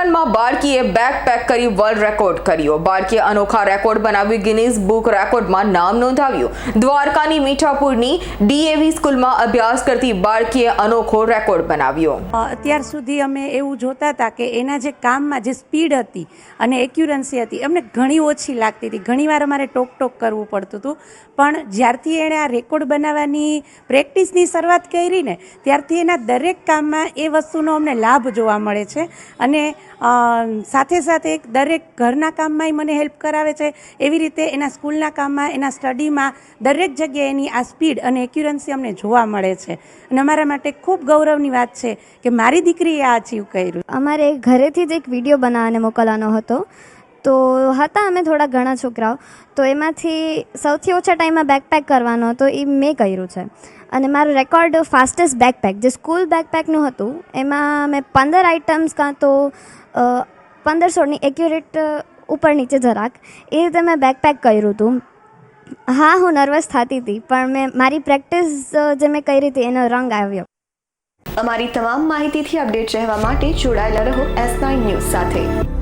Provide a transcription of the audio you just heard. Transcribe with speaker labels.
Speaker 1: સેકન્ડમાં બાળકીએ બેકપેક કરી વર્લ્ડ રેકોર્ડ કર્યો. બાળકીએ અનોખા રેકોર્ડ બનાવી ગિનીઝ બુક રેકોર્ડમાં નામ નોંધાવ્યું. દ્વારકાની મીઠાપુરની ડીએવી સ્કૂલમાં અભ્યાસ કરતી બાળકીએ અનોખો રેકોર્ડ બનાવ્યો.
Speaker 2: અત્યાર સુધી અમે એવું જોતા હતા કે એના જે કામમાં જે સ્પીડ હતી અને એક્યુરન્સી હતી, અમને ઘણી ઓછી લાગતી હતી. ઘણીવાર અમારે ટોક ટોક કરવું પડતું હતું. પણ જ્યારથી એણે આ રેકોર્ડ બનાવવાની પ્રેક્ટિસની શરૂઆત કરી ને, ત્યારથી એના દરેક કામમાં એ વસ્તુનો અમને લાભ જોવા મળે છે. અને સાથે સાથે દરેક ઘરના કામમાંય મને હેલ્પ કરાવે છે. એવી રીતે એના સ્કૂલના કામમાં, એના સ્ટડીમાં દરેક જગ્યાએ એની આ સ્પીડ અને એક્યુરન્સી અમને જોવા મળે છે. અને અમારા માટે ખૂબ ગૌરવની વાત છે કે મારી દીકરીએ આ અચીવ કર્યું.
Speaker 3: અમારે ઘરેથી જ એક વીડિયો બનાવવાને મોકલવાનો હતો. તો હતા અમે થોડા ઘણા છોકરાઓ. તો એમાંથી સૌથી ઓછા ટાઈમમાં બેકપેક કરવાનો હતો, એ મેં કર્યું છે. અને મારો રેકોર્ડ ફાસ્ટેસ્ટ બેકપેક જે સ્કૂલ બેકપેકનું હતું, એમાં મેં પંદર આઇટમ્સ કાં તો પંદર સોળની એક્યુરેટ ઉપર નીચે જરાક, એ રીતે મેં બેકપેક કર્યું હતું. હા, હું નર્વસ થતી હતી, પણ મેં, મારી પ્રેક્ટિસ જે મેં કરી હતી, એનો રંગ આવ્યો.
Speaker 4: અમારી તમામ માહિતીથી અપડેટ રહેવા માટે જોડાયેલા રહો એસ નાઇન ન્યૂઝ સાથે.